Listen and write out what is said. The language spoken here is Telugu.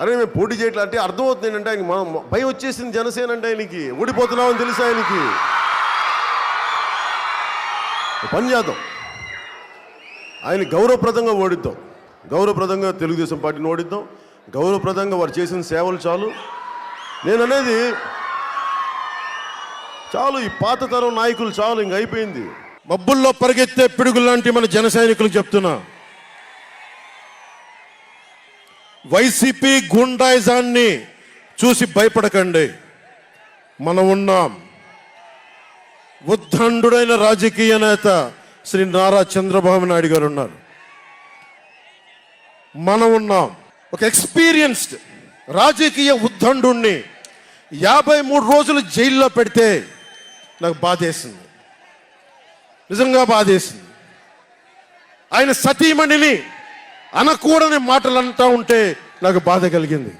అరే మేము పోటీ చేయట్లా అంటే అర్థమవుతుంది ఏంటంటే ఆయనకి మనం భయం వచ్చేసింది జనసేన అంటే ఆయనకి. ఓడిపోతున్నామని తెలుసు ఆయనకి? పని చేద్దాం. ఆయన గౌరవప్రదంగా ఓడిద్దాం. గౌరవప్రదంగా తెలుగుదేశం పార్టీని ఓడిద్దాం. గౌరవప్రదంగా వారు చేసిన సేవలు చాలు. నేను అనేది చాలు ఈ పాత తరం నాయకులు చాలు ఇంక అయిపోయింది. మబ్బుల్లో పరిగెత్తే పిడుగులు లాంటి మన జన సైనికులకు చెప్తున్నా. వైసీపీ గుండాయిజాన్ని చూసి భయపడకండి. మనం ఉన్నాం. ఉద్దండుడైన రాజకీయ నేత శ్రీ నారా చంద్రబాబు నాయుడు గారు ఉన్నారు. మనం ఉన్నాం. ఒక ఎక్స్పీరియన్స్డ్ రాజకీయ ఉద్దండుణ్ణి యాభై మూడు రోజులు జైల్లో పెడితే నాకు బాధేసింది. నిజంగా బాధేసింది. ఆయన సతీమణిని అనకూడని మాటలు అంటూ ఉంటే నాకు బాధ కలిగింది.